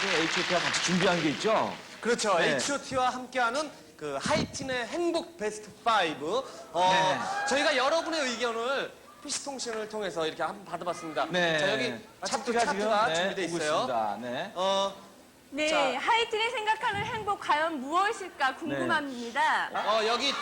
그 H.O.T와 같이 준비한 게 있죠? 그렇죠. 네. H.O.T와 함께하는 그 하이틴의 행복 베스트 5. 어, 네. 저희가 여러분의 의견을 PC통신을 통해서 이렇게 한번 받아봤습니다. 네. 자, 여기 차트, 차트가 준비되어 오고 있어요. 있습니다. 네. 어, 네, 자. 하이틴이 생각하는 행복 과연 무엇일까 궁금합니다. 어, 여기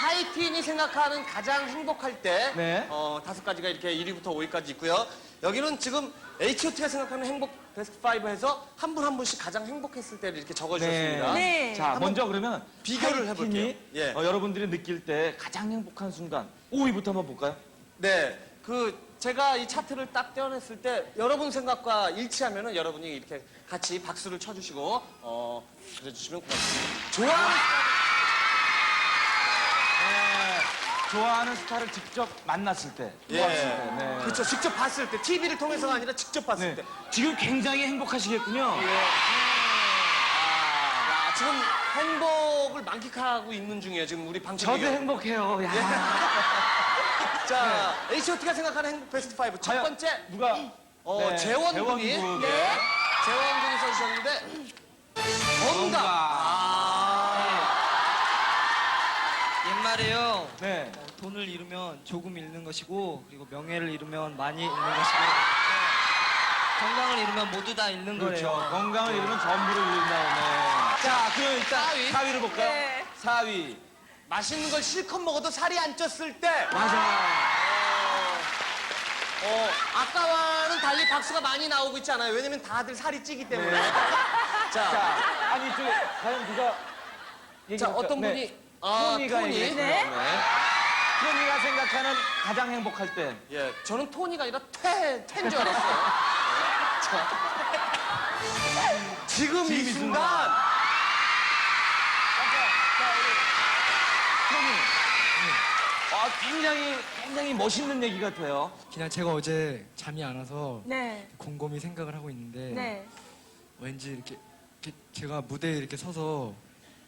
하이틴이 생각하는 가장 행복할 때 네. 어, 다섯 가지가 이렇게 1위부터 5위까지 있고요. 여기는 지금 H.O.T가 생각하는 행복 베스트 5에서 한 분 한 분씩 가장 행복했을 때를 이렇게 적어주셨습니다. 네. 자, 먼저 그러면 비교를 하이틴이, 해볼게요. 예. 어, 여러분들이 느낄 때 가장 행복한 순간 5위부터 한번 볼까요? 네, 그 제가 이 차트를 딱 떼어냈을 때 여러분 생각과 일치하면은 여러분이 이렇게 같이 박수를 쳐주시고 어 그래주시면 고맙습니다. 좋아하는 네. 좋아하는 스타를 직접 만났을 때. 예. 네. 그렇죠. 직접 봤을 때 TV를 통해서가 아니라 직접 봤을 네. 때. 지금 굉장히 행복하시겠군요. 야, 지금 행복을 만끽하고 있는 중이에요. 지금 우리 방청. 저도 행복해요. 야. 자, H.O.T가 생각하는 행복 베스트 5. 첫 과연 번째 누가 어, 네, 재원 군이 재원 군. 네. 재원 군이 써주셨는데 건강. 아. 옛말에요. 네. 어, 돈을 잃으면 조금 잃는 것이고 그리고 명예를 잃으면 많이 잃는 것이고 건강을 잃으면 모두 다 잃는 그렇죠. 거래요. 건강을 잃으면 전부를 잃는다네. 자, 그럼 일단 사위. 4위. 를 볼까요? 네. 4위. 맛있는 걸 실컷 먹어도 살이 안 쪘을 때 맞아. 어, 아까와는 달리 박수가 많이 나오고 있지 않아요? 왜냐면 다들 살이 찌기 때문에. 네. 자, 자, 아니, 저, 과연 누가. 자, 얘기할까요? 어떤 네. 분이 아, 토니가 토니. 얘기했네요. 네. 토니가 생각하는 가장 행복할 때. 예, 저는 토니가 아니라 퇴, 퇴인 줄 알았어요. 자, 지금 이 지금 이 순간 토니. 아, 굉장히, 굉장히 멋있는 얘기 같아요. 그냥 제가 어제 잠이 안 와서 네. 곰곰이 생각을 하고 있는데 네. 왠지 이렇게, 이렇게 제가 무대에 이렇게 서서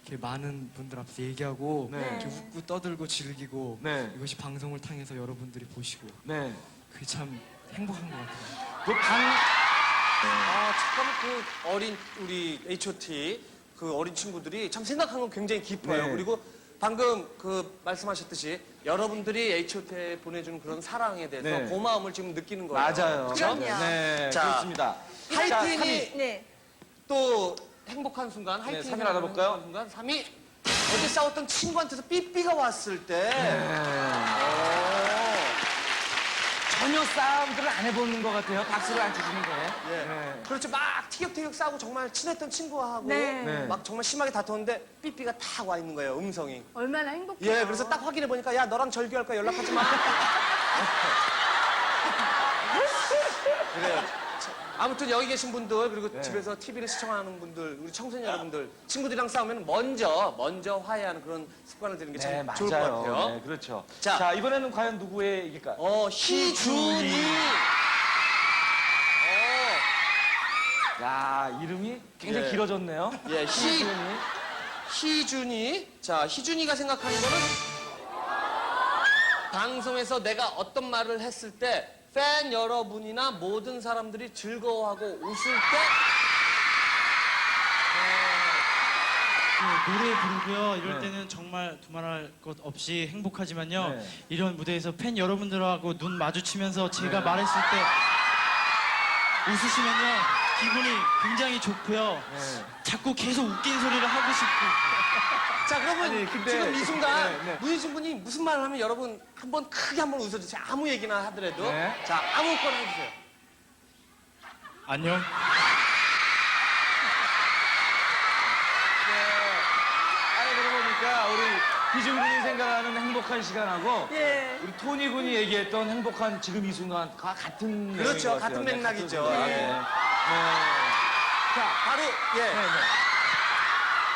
이렇게 많은 분들 앞에서 얘기하고 네. 이렇게 웃고 떠들고 즐기고 네. 이것이 방송을 통해서 여러분들이 보시고 네. 그게 참 행복한 것 같아요. 그 방, 아, 참 그 어린 우리 H.O.T 그 어린 친구들이 참 생각한 건 굉장히 깊어요. 네. 그리고 방금 그 말씀하셨듯이 여러분들이 H.O.T에 보내주는 그런 사랑에 대해서 네. 고마움을 지금 느끼는 거예요. 맞아요. 그죠? 그럼요. 네, 자, 그렇습니다. 자, 하이틴이 삼위. 네. 또 행복한 순간, 하이틴이 삼위를 알아볼까요? 행복한 순간, 3위 어제 싸웠던 친구한테서 삐삐가 왔을 때 네. 오. 전혀 싸움들을 안 해보는 것 같아요. 박수를 안 치시는 게. 예. 네. 그렇죠. 막 티격태격 싸우고 정말 친했던 친구하고 네. 네. 막 정말 심하게 다투었는데 삐삐가 탁와 있는 거예요. 음성이. 얼마나 행복해요. 예, 그래서 딱 확인해 보니까 야 너랑 절교할 거야 연락하지 마. 그래요. 자, 아무튼 여기 계신 분들 그리고 네. 집에서 TV를 시청하는 분들 우리 청소년 여러분들 친구들이랑 싸우면 먼저 먼저 화해하는 그런 습관을 들이는 게 참 네, 맞아요. 좋을 것 같아요. 네, 그렇죠. 자. 자, 이번에는 과연 누구의 얘기일까 요? 어 희준이. 어, 야, 이름이 굉장히 예. 길어졌네요. 예, 희 희준이. 희준이 자 희준이가 생각하는 거는 방송에서 내가 어떤 말을 했을 때 팬 여러분이나 모든 사람들이 즐거워하고 웃을 때그 노래 부르고요. 이럴 네. 때는 정말 두말할 것 없이 행복하지만요. 네. 이런 무대에서 팬 여러분들하고 눈 마주치면서 제가 말했을 때 웃으시면요. 기분이 굉장히 좋고요. 네. 자꾸 계속 웃긴 소리를 하고 싶고. 자 그러면 아니, 근데- 지금 이 순간 네, 네. 문희준 군이 무슨 말을 하면 여러분 한번 크게 한번 웃어주세요 아무 얘기나 하더라도 네. 자 아무거나 해주세요 안녕. 아니, 그러고 보니까 우리 희준 군이 생각하는 행복한 시간하고 예. 우리 토니 군이 얘기했던 행복한 지금 이 순간과 같은 그렇죠. 같은 네, 맥락이죠. 순간. 예. 네. 네. 자 바로 예 네, 네.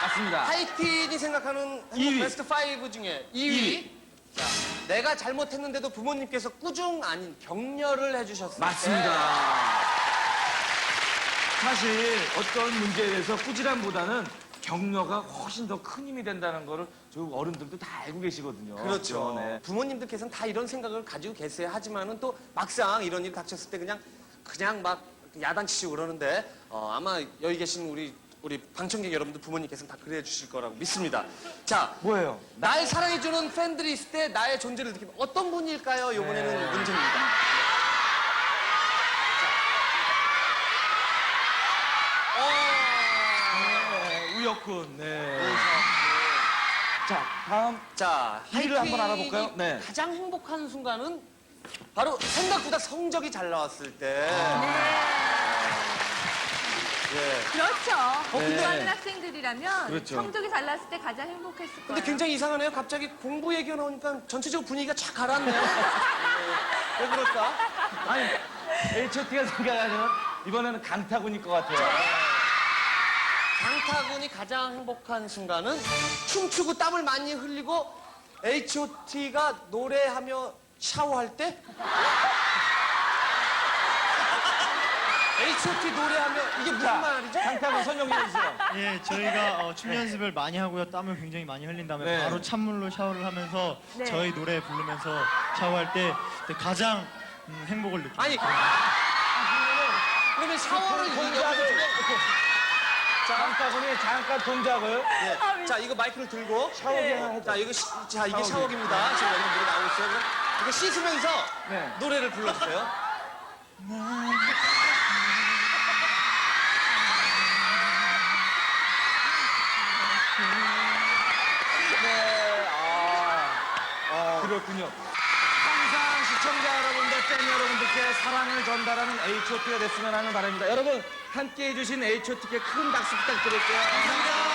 맞습니다. 하이틴이 생각하는 행복 2위. 베스트 5 중에 2위. 자, 내가 잘못했는데도 부모님께서 꾸중 아닌 격려를 해주셨을 때. 맞습니다. 사실 어떤 문제에 대해서 꾸지람보다는 격려가 훨씬 더 큰 힘이 된다는 거를 저희 어른들도 다 알고 계시거든요. 그렇죠. 네. 부모님들께서는 다 이런 생각을 가지고 계세요. 하지만은 또 막상 이런 일이 닥쳤을 때 그냥 그냥 막 야단치시고 그러는데 어, 아마 여기 계신 우리 우리 방청객 여러분들 부모님께서는 다 그래 주실 거라고 믿습니다. 자, 뭐예요? 날 사랑해주는 팬들이 있을 때 나의 존재를 느끼면 어떤 분일까요? 이번에는 네. 문제입니다. 자. 어. 네. 네. 자, 다음 자, 이를 한번 알아볼까요? 네. 가장 행복한 순간은 바로 생각보다 성적이 잘 나왔을 때. 예. 그렇죠. 네. 공부하는 학생들이라면 그렇죠. 성적이 잘 났을 때 가장 행복했을 거예요. 근데 굉장히 이상하네요. 갑자기 공부 얘기가 나오니까 전체적으로 분위기가 쫙 가라앉네요. 네. 왜 그럴까? 아니, H.O.T가 생각하면 이번에는 강타군일 것 같아요. 강타군이 가장 행복한 순간은 춤추고 땀을 많이 흘리고 H.O.T가 노래하며 샤워할 때? H.O.T 노래하며 이게 무슨 자, 말이죠? 강타군 설명해 주세요. 예, 저희가 어, 춤 연습을 많이 하고요. 땀을 굉장히 많이 흘린 다음에 네. 바로 찬물로 샤워를 하면서 네. 저희 노래 부르면서 샤워할 때 그때 가장 음, 행복을 느낍니다. 아니 그러면 샤워를 이 동작을 자, 강타군이 잠깐 동작을 예. 자 이거 마이크를 들고 샤워기 하나 해줘. 자 이거 시- 자 이게 샤워기. 샤워기입니다. 지금 여기 물이 나오고 있어요. 그럼 이거 씻으면서 네. 노래를 불러주세요. 네, 그렇군요. 항상 시청자 여러분들, 팬 여러분들께 사랑을 전달하는 H.O.T가 됐으면 하는 바람입니다. 여러분, 함께 해주신 H.O.T께 큰 박수 부탁드릴게요. 감사합니다.